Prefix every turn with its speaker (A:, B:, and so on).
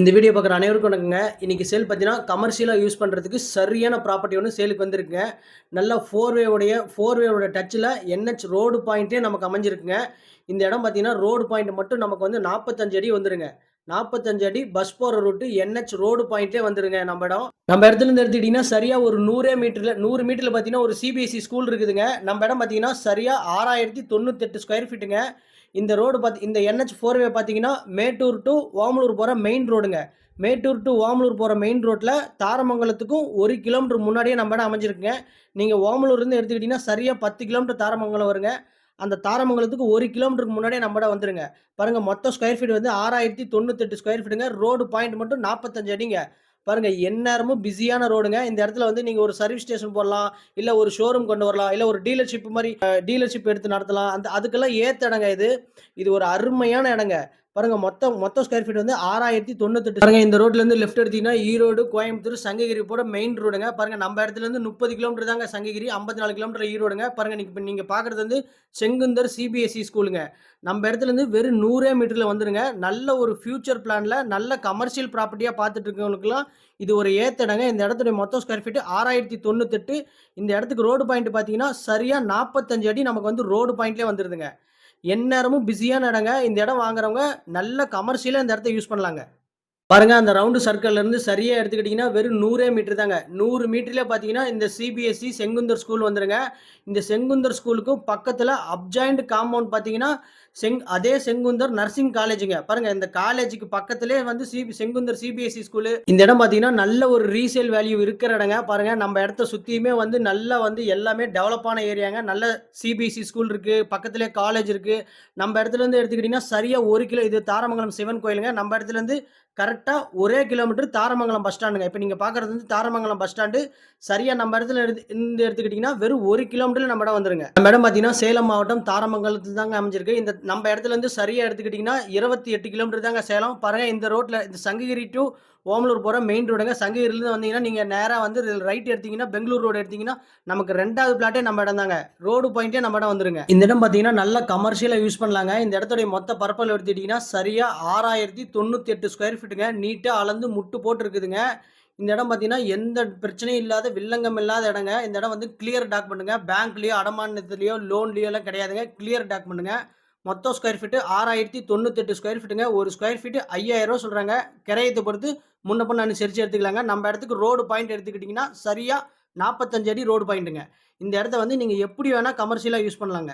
A: இந்த வீடியோ பார்க்குற அனைவருக்கும் வணக்கங்க. இன்றைக்கி சேல் பார்த்தீங்கன்னா கமர்ஷியலாக யூஸ் பண்ணுறதுக்கு சரியான ப்ராப்பர்ட்டி ஒன்று சேலுக்கு வந்திருக்குங்க. நல்ல ஃபோர் வேவுடைய ஃபோர் டச்சில் என்ஹெச் ரோடு பாயிண்ட்டே நமக்கு அமைஞ்சிருக்குங்க. இந்த இடம் பார்த்தீங்கன்னா ரோடு பாயிண்ட் மட்டும் நமக்கு வந்து நாற்பத்தஞ்சு அடி வந்துருங்க. நாற்பத்தஞ்சு அடி பஸ் போகிற ரூட்டு என்ஹெச் ரோடு பாயிண்ட்டே வந்துருங்க நம்ம இடம். நம்ம இடத்துல இருந்து எடுத்துக்கிட்டிங்கன்னா சரியாக ஒரு நூறே மீட்டரில் நூறு மீட்டரில் பார்த்தீங்கன்னா ஒரு சிபிஎஸ்சி ஸ்கூல் இருக்குதுங்க. நம்ம இடம் பார்த்தீங்கன்னா சரியாக ஆறாயிரத்தி தொண்ணூத்தெட்டு ஸ்கொயர் ஃபீட்டுங்க இந்த ரோடு பார்த்து இந்த என்ஹெச் ஃபோர்வே பார்த்தீங்கன்னா மேட்டூர் டு ஓமலூர் போகிற மெயின் ரோடுங்க மேட்டூர் டு ஓமலூர் போகிற மெயின் ரோட்டில் தாரமங்கலத்துக்கும் ஒரு கிலோமீட்டர் முன்னாடியே நம்ம இடம் அமைஞ்சிருக்குங்க. நீங்கள் ஓமலூர்லேருந்து எடுத்துக்கிட்டிங்கன்னா சரியாக பத்து கிலோமீட்டர் தாரமங்கலம் வருங்க. அந்த தாரமங்கலத்துக்கு ஒரு கிலோமீட்டருக்கு முன்னாடியே நம்ம இடம் வந்துருங்க. பாருங்கள் மொத்தம் ஸ்கொயர் ஃபீட் வந்து ஆறாயிரத்தி தொண்ணூத்தெட்டு ஸ்கொயர் ஃபீட்டுங்க ரோடு பாயிண்ட் மட்டும் நாற்பத்தஞ்சு அடிங்க. பாருங்க எந்நேரமும் பிஸியான ரோடுங்க. இந்த இடத்துல வந்து நீங்கள் ஒரு சர்வீஸ் ஸ்டேஷன் போடலாம் இல்லை ஒரு ஷோரூம் கொண்டு வரலாம் இல்லை ஒரு டீலர்ஷிப் மாதிரி டீலர்ஷிப் எடுத்து நடத்தலாம். அந்த அதுக்கெல்லாம் ஏற்ற இடங்க இது. இது ஒரு அருமையான இடங்க. பாருங்க மொத்தம் மொத்த ஸ்கொயர் ஃபீட் வந்து ஆறாயிரத்தி தொண்ணூத்தெட்டு. பாருங்க இந்த ரோட்ல இருந்து லெஃப்ட் எடுத்தீங்கன்னா ஈரோடு கோயம்புத்தூர் சங்ககிரி போட மெயின் ரோடுங்க பாருங்க நம்ம இடத்துல இருந்து முப்பது கிலோமீட்டர் தாங்க சங்ககிரி ஐம்பத்தி நாலு கிலோமீட்டர் ஈரோடுங்க பாருங்க நீங்க இப்போ நீங்க பாக்குறது வந்து செங்குந்தர் சிபிஎஸ்சி ஸ்கூலுங்க நம்ம இடத்துல இருந்து வெறும் நூறே மீட்டர்ல வந்துருங்க. நல்ல ஒரு ஃபியூச்சர் பிளான்ல நல்ல கமர்ஷியல் ப்ராப்பர்ட்டியா பார்த்துட்டு இருக்கவங்களுக்குலாம் இது ஒரு ஏத்த இடங்க இந்த இடத்துடைய மொத்தம் ஸ்கொயர் ஃபீட் ஆறாயிரத்தி தொண்ணூத்தெட்டு. இந்த இடத்துக்கு ரோடு பாயிண்ட் பார்த்தீங்கன்னா சரியா நாற்பத்தஞ்சு அடி நமக்கு வந்து ரோடு பாயிண்ட்லேயே வந்துருதுங்க. எந்நேரமும் பிஸியான இடங்க இந்த இடம் வாங்குறவங்க நல்ல கமர்ஷியலாக இந்த இடத்த யூஸ் பண்ணலாங்க. பாருங்க அந்த ரவுண்டு சர்க்கிள்ல இருந்து சரியா எடுத்துக்கிட்டிங்கன்னா வெறும் நூறே மீட்டர் தாங்க. நூறு மீட்டர்ல பார்த்தீங்கன்னா இந்த சிபிஎஸ்சி செங்குந்தர் ஸ்கூல் வந்துருங்க. இந்த செங்குந்தர் ஸ்கூலுக்கும் பக்கத்தில் அப்ஜாயிண்ட் காம்பவுண்ட் பார்த்தீங்கன்னா செங் அதே செங்குந்தர் நர்சிங் காலேஜுங்க பாருங்க இந்த காலேஜுக்கு பக்கத்திலே வந்து சிபி செங்குந்தர் சிபிஎஸ்சி ஸ்கூலு இந்த இடம் பார்த்தீங்கன்னா நல்ல ஒரு ரீசேல் வேல்யூ இருக்கிற இடங்க. பாருங்க நம்ம இடத்த சுற்றியுமே வந்து நல்லா வந்து எல்லாமே டெவலப்பான ஏரியாங்க நல்ல சிபிஎஸ்சி ஸ்கூல் இருக்கு பக்கத்திலே காலேஜ் இருக்கு. நம்ம இடத்துல இருந்து எடுத்துக்கிட்டிங்கன்னா சரியா ஒரு கிலோ இது தாரமங்கலம் சிவன் கோயிலுங்க. நம்ம இடத்துல இருந்து கரெக்டாக ஒரே கிலோமீட்டர் தாரமங்கலம் பஸ் ஸ்டாண்டுங்க இப்போ நீங்கள் பார்க்குறது வந்து தாரமங்கலம் பஸ் ஸ்டாண்டு சரியாக நம்ம இடத்துல எடுத்து இந்த எடுத்துக்கிட்டிங்கன்னா வெறும் ஒரு கிலோமீட்டரில் நம்ம இடம் வந்துருங்க. நம்ம இடம் பார்த்தீங்கன்னா சேலம் மாவட்டம் தாரமங்கலத்தில் தாங்க அமைஞ்சிருக்கு. இந்த நம்ம இடத்துலேருந்து சரியாக எடுத்துக்கிட்டிங்கன்னா இருபத்தி எட்டு கிலோமீட்டர் தாங்க சேலம். பாருங்கள் இந்த ரோட்டில் இந்த சங்ககிரி டு ஓமலூர் போகிற மெயின் ரோடுங்க சங்ககிரிலேருந்து வந்தீங்கன்னா நீங்கள் நேராக வந்து ரைட் எடுத்தீங்கன்னா பெங்களூர் ரோடு எடுத்தீங்கன்னா நமக்கு ரெண்டாவது பிளாட்டே நம்ம இடம் தாங்க. ரோடு பாயிண்ட்டே நம்ம இடம் வந்துருங்க. இந்த இடம் பார்த்தீங்கன்னா நல்லா கமர்ஷியலாக யூஸ் பண்ணலாங்க. இந்த இடத்துடைய மொத்த பரப்பல் எடுத்துக்கிட்டிங்கன்னா சரியாக ஆறாயிரத்தி தொண்ணூற்றி எட்டு ஸ்கொயர் ஃபீட்டுங்க நீட்டாக அளந்து முட்டு போட்டிருக்குதுங்க. இந்த இடம் பார்த்தீங்கன்னா எந்த பிரச்சனையும் இல்லாத வில்லங்கம் இல்லாத இடங்க. இந்த இடம் வந்து கிளியர் டாக்குமெண்ட்டுங்க பேங்க்லேயோ அடமானத்துலேயோ லோன்லேயோ எல்லாம் கிடையாதுங்க. கிளியர் டாக்குமெண்ட்டுங்க மொத்தம் ஸ்கொயர் ஃபீட்டு ஆறாயிரத்தி தொண்ணூத்தெட்டு ஸ்கொயர் ஃபீட்டுங்க ஒரு ஸ்கொயர் ஃபீட்டு ஐயாயிரம் சொல்கிறாங்க கிரையத்தை பொறுத்து முன்ன பண்ண அனுசரித்து எடுத்துக்கலாங்க. நம்ம இடத்துக்கு ரோடு பாயிண்ட் எடுத்துக்கிட்டிங்கன்னா சரியாக நாற்பத்தஞ்சு அடி ரோடு பாயிண்ட்டுங்க இந்த இடத்த வந்து நீங்கள் எப்படி வேணால் கமர்ஷியலாக யூஸ் பண்ணலாங்க.